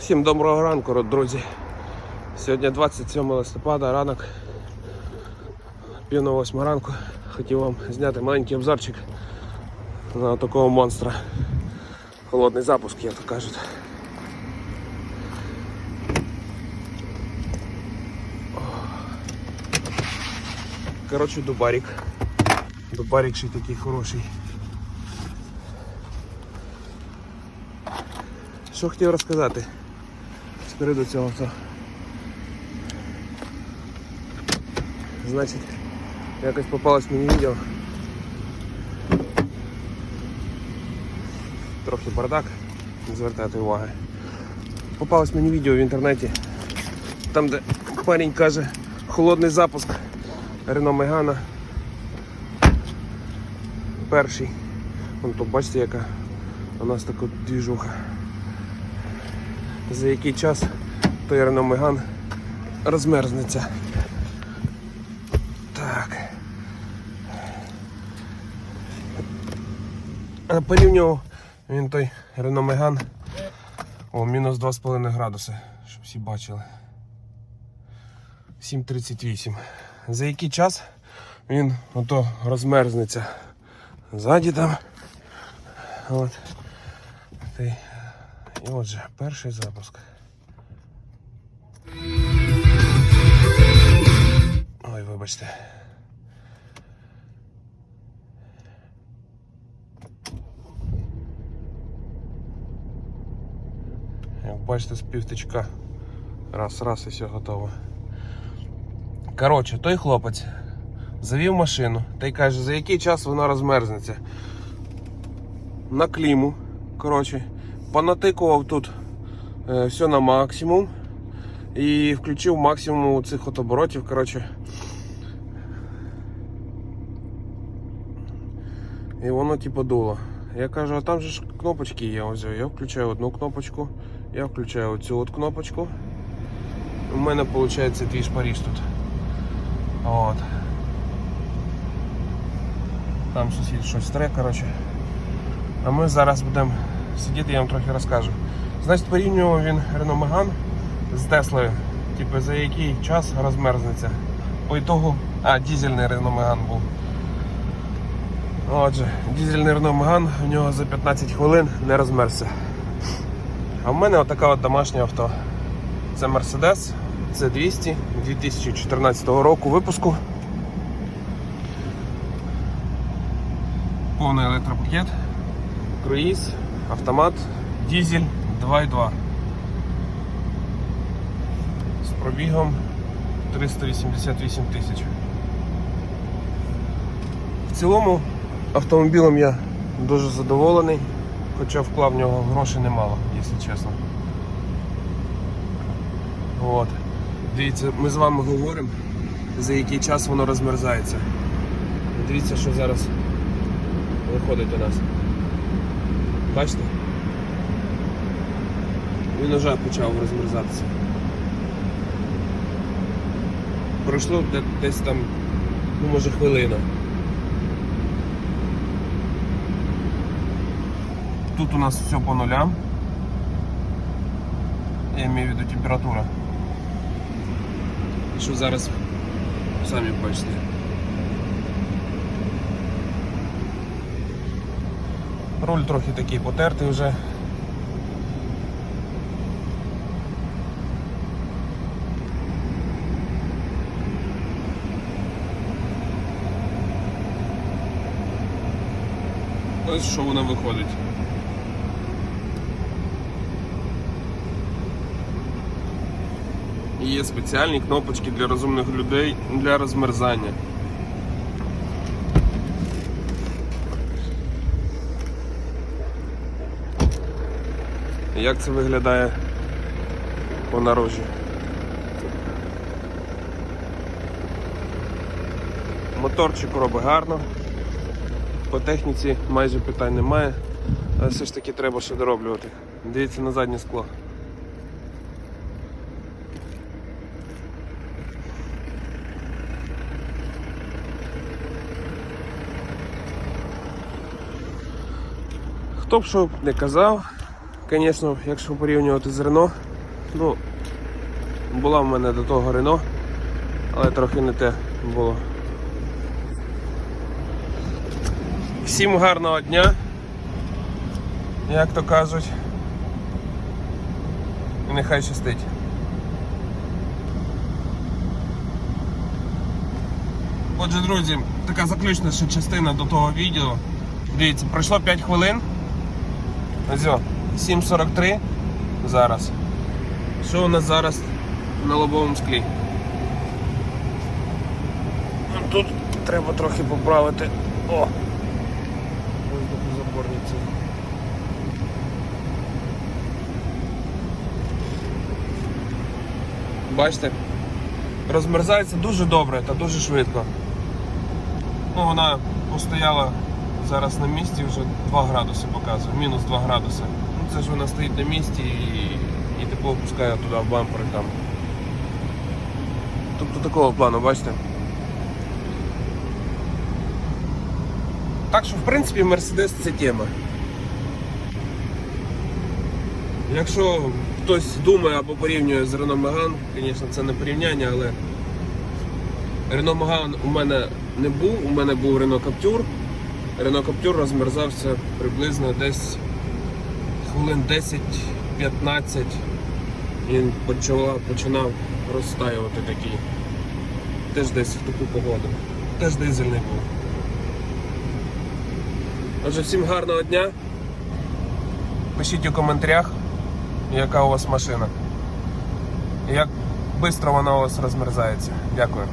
Всім доброго ранку, друзі. Сьогодні 27 листопада, ранок, пів на восьма ранку. Хотів вам зняти маленький обзорчик на такого монстра. Холодний запуск, як то кажуть. Коротше, дубарик. Дубарик ще такий хороший. Що хотів розказати з приводу цього всього. Значить, якось попалось мені відео. Трохи бардак, не звертайте уваги. Попалось мені відео в інтернеті, там де парень каже холодний запуск Рено Мегана. Перший. Вон тут бачите яка у нас така двіжуха. За який час той Рено Меган розмерзнеться. Так. Порівнював він той Рено Меган. О, мінус 2,5 градуси, щоб всі бачили. 7.38. За який час він ото розмерзнеться. Ззаді там. От. Та й- І отже, перший запуск. Ой, вибачте. Як бачите, з півтичка. Раз, раз і все готово. Коротше, той хлопець завів машину та й каже, за який час вона розмерзнеться. На кліму. Коротше, понатикував тут е, все на максимум. І включив максимум цих от оборотів. Коротше. І воно типу дуло. Я кажу, а там же ж кнопочки є. Ось я включаю одну кнопочку, я включаю оцю от кнопочку. У мене виходить дві шпаріж тут. От. Там сусід щось тре, коротше. А ми зараз будемо сидіти, я вам трохи розкажу. Значить, порівнював він Renault Megane з Теслою. Типу, за який час розмерзнеться. По ітогу, а, дізельний Renault Megane був. Отже, дізельний Renault Megane у нього за 15 хвилин не розмерзся. А в мене отака от домашнє авто. Це Mercedes, це 200 2014 року випуску. Повний електропакет, круїз, автомат, дізель 2.2. З пробігом 388 тисяч. В цілому автомобілем я дуже задоволений, хоча вклав в нього грошей немало, якщо чесно. От. Дивіться, ми з вами говоримо, за який час воно розмерзається. Дивіться, що зараз виходить у нас. Бачите? Він вже почав розмерзатися. Пройшло де- десь там, ну може хвилина. Тут у нас все по нулям. Я имею в виду температура. Що зараз самі бачите. Руль трохи такий потертий вже. Ось що воно виходить. Є спеціальні кнопочки для розумних людей для розмерзання. Як це виглядає по наружі? Моторчик робить гарно. По техніці майже питань немає, але все ж таки треба ще дороблювати. Дивіться на заднє скло. Хто б що не казав, Звісно, якщо порівнювати з Рено, ну, була в мене до того Рено, але трохи не те було. Всім гарного дня, як то кажуть. І нехай щастить. Отже, друзі, така заключна ще частина до того відео. Дивіться, пройшло 5 хвилин. Ось, 7.43 зараз. Що у нас зараз на лобовому склі? Ну, Тут треба трохи поправити. О! Заборниці. Бачите? Розмерзається дуже добре та дуже швидко. Ну, вона постояла зараз на місці, вже 2 градуси показує, мінус 2 градуси. Це ж вона стоїть на місці і, і типу опускає туди в бампери там. Тобто такого плану, бачите? Так що, в принципі, Мерседес це тема. Якщо хтось думає або порівнює з Renault Megane, звісно, це не порівняння, але Renault Megane у мене не був, у мене був Renault Captur. Renault Captur розмерзався приблизно десь хвилин 10-15. Він почала, починав розстаювати такий. Теж десь в таку погоду. Теж дизельний був. Отже, всім гарного дня. Пишіть у коментарях, яка у вас машина. Як швидко вона у вас розмерзається. Дякую.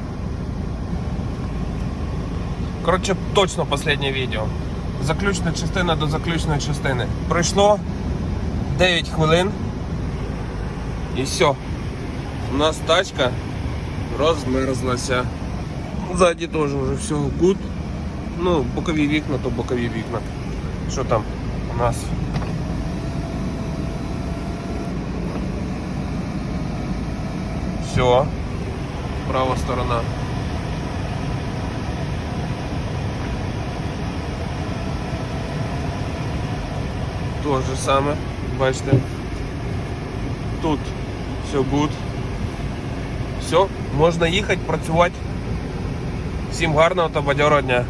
Коротше, точно останнє відео. Заключна частина до заключної частини. Пройшло 9 хвилин. І все. У нас тачка розмерзлася. Ззаді теж вже все гуд. Ну, бокові вікна, то бокові вікна. Що там у нас? Все. Права сторона. То же саме, бачите. Тут все гуд. Все, можна їхати, працювати. Всім гарного та бадьорого дня.